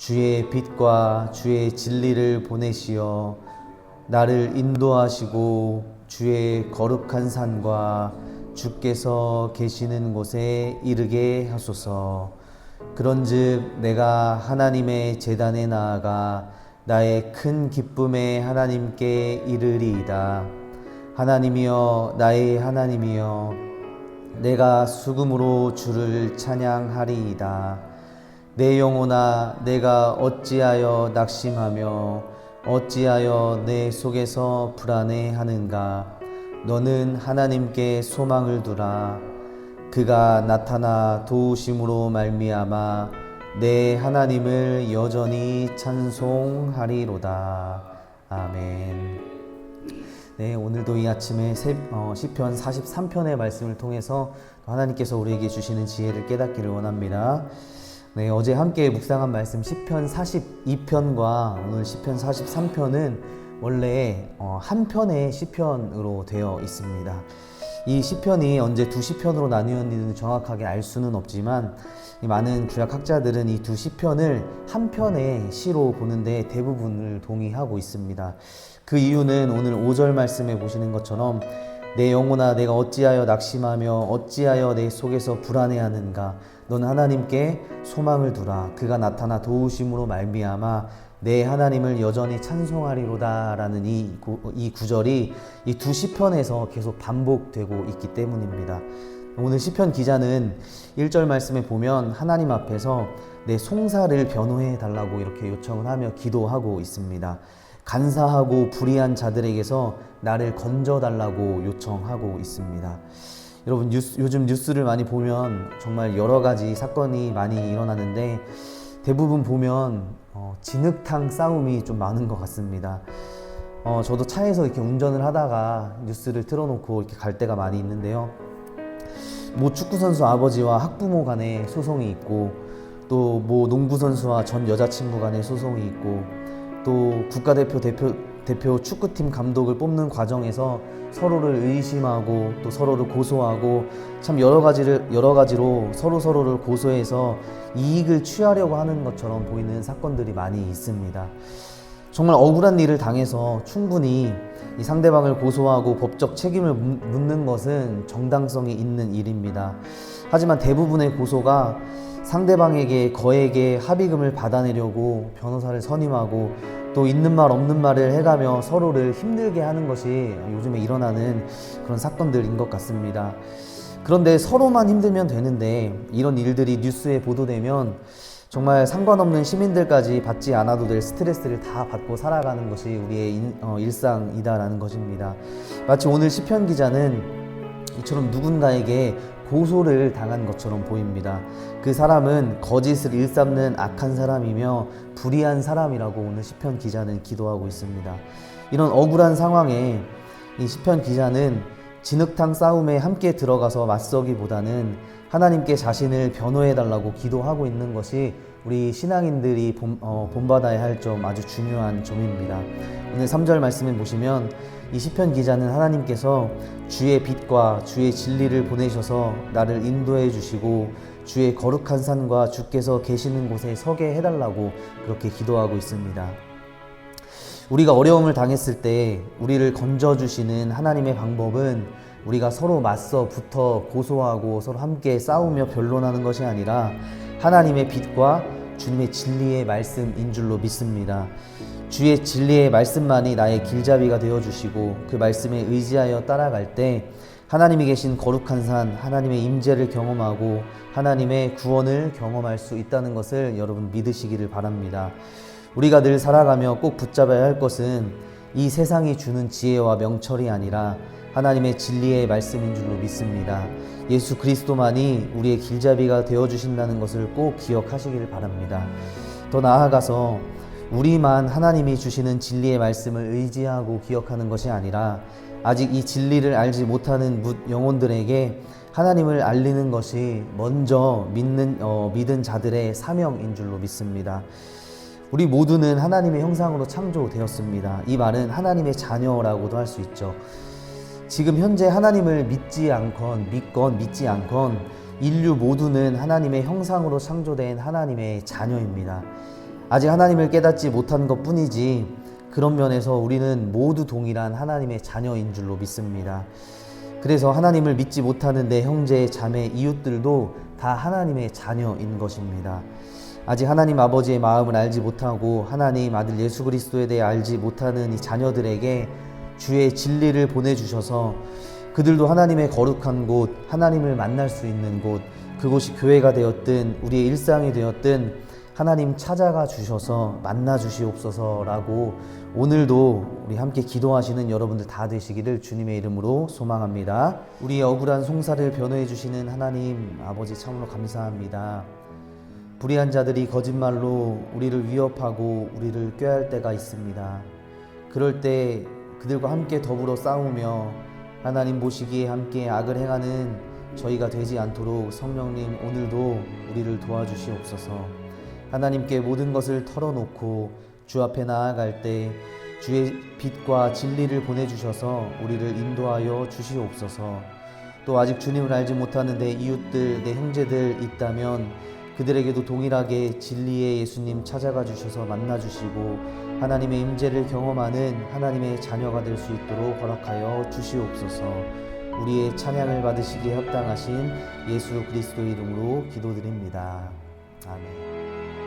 주의 빛과 주의 진리를 보내시어 나를 인도하시고 주의 거룩한 산과 주께서 계시는 곳에 이르게 하소서. 그런즉 내가 하나님의 제단에 나아가 나의 큰 기쁨에 하나님께 이르리이다. 하나님이여 나의 하나님이여 내가 수금으로 주를 찬양하리이다. 내 영혼아 내가 어찌하여 낙심하며 어찌하여 내 속에서 불안해하는가 너는 하나님께 소망을 두라 그가 나타나 도우심으로 말미암아 내 하나님을 여전히 찬송하리로다 아멘. 네, 오늘도 이 아침에 세- 어, 시편 43편의 말씀을 통해서 하나님께서 우리에게 주시는 지혜를 깨닫기를 원합니다. 네, 어제 함께 묵상한 말씀 시편 42편과 오늘 시편 43편은 원래 어, 한 편의 시편으로 되어 있습니다. 이 시편이 언제 두 시편으로 나뉘었는지는 정확하게 알 수는 없지만 이 많은 구약 학자들은 이 두 시편을 한 편의 시로 보는데 대부분을 동의하고 있습니다. 그 이유는 오늘 5절 말씀에 보시는 것처럼 내 영혼아 내가 어찌하여 낙심하며 어찌하여 내 속에서 불안해하는가 너는 하나님께 소망을 두라 그가 나타나 도우심으로 말미암아 내 하나님을 여전히 찬송하리로다라는 이, 구, 이 구절이 이 두 시편에서 계속 반복되고 있기 때문입니다. 오늘 시편 기자는 1절 말씀에 보면 하나님 앞에서 내 송사를 변호해 달라고 이렇게 요청을 하며 기도하고 있습니다. 간사하고 불의한 자들에게서 나를 건져 달라고 요청하고 있습니다. 여러분 뉴스, 요즘 뉴스를 많이 보면 정말 여러 가지 사건이 많이 일어나는데 대부분 보면 어, 진흙탕 싸움이 좀 많은 것 같습니다. 어, 저도 차에서 이렇게 운전을 하다가 뉴스를 틀어놓고 이렇게 갈 때가 많이 있는데요. 모 축구 선수 아버지와 학부모 간의 소송이 있고 또 모 농구 선수와 전 여자친구 간의 소송이 있고 또 국가대표 대표 대표 축구팀 감독을 뽑는 과정에서 서로를 의심하고 또 서로를 고소하고 참 여러 가지를 여러 가지로 서로 서로를 고소해서 이익을 취하려고 하는 것처럼 보이는 사건들이 많이 있습니다. 정말 억울한 일을 당해서 충분히 이 상대방을 고소하고 법적 책임을 묻- 묻는 것은 정당성이 있는 일입니다. 하지만 대부분의 고소가 상대방에게 거액의 합의금을 받아내려고 변호사를 선임하고 또 있는 말 없는 말을 해가며 서로를 힘들게 하는 것이 요즘에 일어나는 그런 사건들인 것 같습니다. 그런데 서로만 힘들면 되는데 이런 일들이 뉴스에 보도되면 정말 상관없는 시민들까지 받지 않아도 될 스트레스를 다 받고 살아가는 것이 우리의 인- 어, 일상이다라는 것입니다. 마치 오늘 시편 기자는 이처럼 누군가에게 고소를 당한 것처럼 보입니다. 그 사람은 거짓을 일삼는 악한 사람이며 불의한 사람이라고 오늘 시편 기자는 기도하고 있습니다. 이런 억울한 상황에 이 시편 기자는 진흙탕 싸움에 함께 들어가서 맞서기보다는 하나님께 자신을 변호해 달라고 기도하고 있는 것이 우리 신앙인들이 본, 어, 본받아야 할 점 아주 중요한 점입니다. 오늘 3절 말씀을 보시면 이 시편 기자는 하나님께서 주의 빛과 주의 진리를 보내셔서 나를 인도해 주시고 주의 거룩한 산과 주께서 계시는 곳에 서게 해달라고 그렇게 기도하고 있습니다. 우리가 어려움을 당했을 때 우리를 건져주시는 하나님의 방법은 우리가 서로 맞서 붙어 고소하고 서로 함께 싸우며 변론하는 것이 아니라 하나님의 빛과 주님의 진리의 말씀인 줄로 믿습니다. 주의 진리의 말씀만이 나의 길잡이가 되어 주시고 그 말씀에 의지하여 따라갈 때 하나님이 계신 거룩한 산 하나님의 임재를 경험하고 하나님의 구원을 경험할 수 있다는 것을 여러분 믿으시기를 바랍니다. 우리가 늘 살아가며 꼭 붙잡아야 할 것은 이 세상이 주는 지혜와 명철이 아니라 하나님의 진리의 말씀인 줄로 믿습니다. 예수 그리스도만이 우리의 길잡이가 되어 주신다는 것을 꼭 기억하시기를 바랍니다. 더 나아가서 우리만 하나님이 주시는 진리의 말씀을 의지하고 기억하는 것이 아니라 아직 이 진리를 알지 못하는 무- 영혼들에게 하나님을 알리는 것이 먼저 믿는 어, 믿은 자들의 사명인 줄로 믿습니다. 우리 모두는 하나님의 형상으로 창조되었습니다. 이 말은 하나님의 자녀라고도 할 수 있죠. 지금 현재 하나님을 믿지 않건 믿건 믿지 않건 인류 모두는 하나님의 형상으로 창조된 하나님의 자녀입니다. 아직 하나님을 깨닫지 못한 것 뿐이지 그런 면에서 우리는 모두 동일한 하나님의 자녀인 줄로 믿습니다. 그래서 하나님을 믿지 못하는 내 형제, 자매, 이웃들도 다 하나님의 자녀인 것입니다. 아직 하나님 아버지의 마음을 알지 못하고 하나님 아들 예수 그리스도에 대해 알지 못하는 이 자녀들에게 주의 진리를 보내주셔서 그들도 하나님의 거룩한 곳, 하나님을 만날 수 있는 곳, 그곳이 교회가 되었든 우리의 일상이 되었든 하나님 찾아가 주셔서 만나 주시옵소서라고 오늘도 우리 함께 기도하시는 여러분들 다 되시기를 주님의 이름으로 소망합니다. 우리의 억울한 송사를 변호해 주시는 하나님 아버지 참으로 감사합니다. 불의한 자들이 거짓말로 우리를 위협하고 우리를 꾀할 때가 있습니다. 그럴 때 그들과 함께 더불어 싸우며 하나님 보시기에 함께 악을 행하는 저희가 되지 않도록 성령님 오늘도 우리를 도와주시옵소서. 하나님께 모든 것을 털어놓고 주 앞에 나아갈 때 주의 빛과 진리를 보내주셔서 우리를 인도하여 주시옵소서. 또 아직 주님을 알지 못하는 내 이웃들, 내 형제들 있다면 그들에게도 동일하게 진리의 예수님 찾아가 주셔서 만나 주시고 하나님의 임재를 경험하는 하나님의 자녀가 될 수 있도록 허락하여 주시옵소서. 우리의 찬양을 받으시기에 합당하신 예수 그리스도의 이름으로 기도드립니다. 아멘.